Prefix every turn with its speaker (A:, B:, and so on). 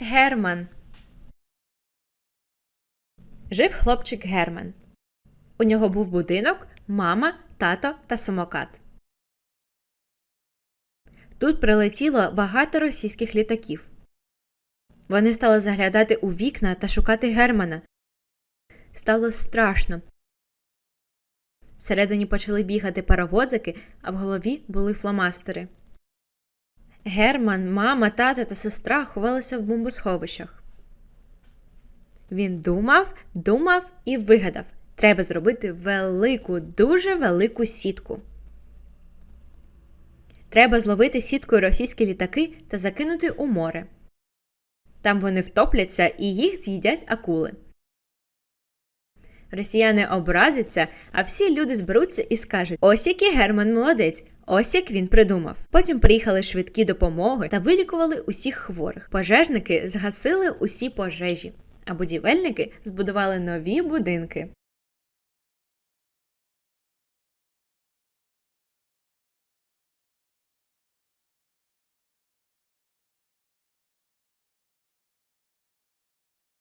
A: Герман. Жив хлопчик Герман. У нього був будинок, мама, тато та самокат. Тут прилетіло багато російських літаків. Вони стали заглядати у вікна та шукати Германа. Стало страшно. Всередині почали бігати паровозики, а в голові були фломастери. Герман, мама, тато та сестра ховалися в бомбосховищах. Він думав, думав і вигадав: треба зробити велику, дуже велику сітку. Треба зловити сіткою російські літаки та закинути у море. Там вони втопляться і їх з'їдять акули. Росіяни образяться, а всі люди зберуться і скажуть: ось який Герман молодець, ось як він придумав. Потім приїхали швидкі допомоги та вилікували усіх хворих. Пожежники згасили усі пожежі, а будівельники збудували нові будинки.